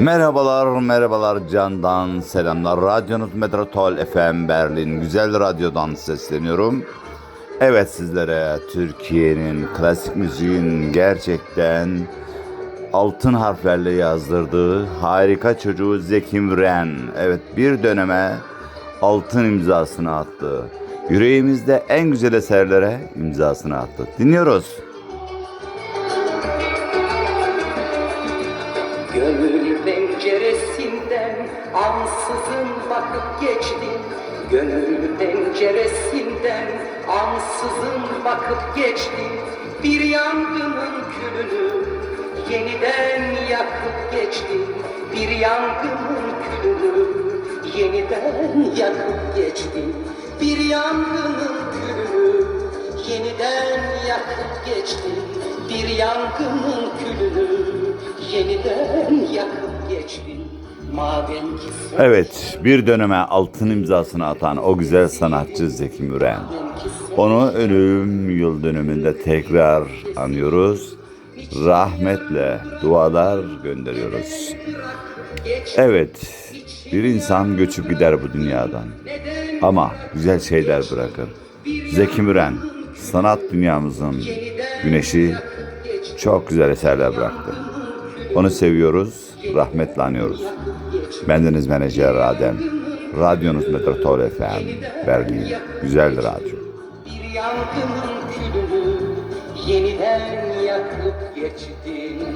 Merhabalar, merhabalar candan selamlar. Radyonuz Metropol FM Berlin Güzel Radyo'dan sesleniyorum. Evet sizlere Türkiye'nin klasik müziğin gerçekten altın harflerle yazdırdığı harika çocuğu Zeki Müren. Evet bir döneme altın imzasını attı. Yüreğimizde en güzel eserlere imzasını attı. Dinliyoruz. Gönül penceresinden ansızın bakıp geçtin Gönül penceresinden ansızın bakıp geçtin Bir yangının külünü yeniden yakıp geçtin Bir yangının külünü yeniden yakıp geçtin Bir yangının külünü yeniden yakıp geçtin Bir yangının külünü Evet, bir döneme altın imzasını atan o güzel sanatçı Zeki Müren. Onu ölüm yıl dönümünde tekrar anıyoruz. Rahmetle dualar gönderiyoruz. Evet, bir insan göçüp gider bu dünyadan. Ama güzel şeyler bırakır. Zeki Müren, sanat dünyamızın güneşi çok güzel eserler bıraktı. Onu seviyoruz, rahmetle anıyoruz. Bendeniz menajer Adem. Radyonuz Metropol FM. Berlin. Güzel radyo. bir yangının külünü yeniden yakıp geçtin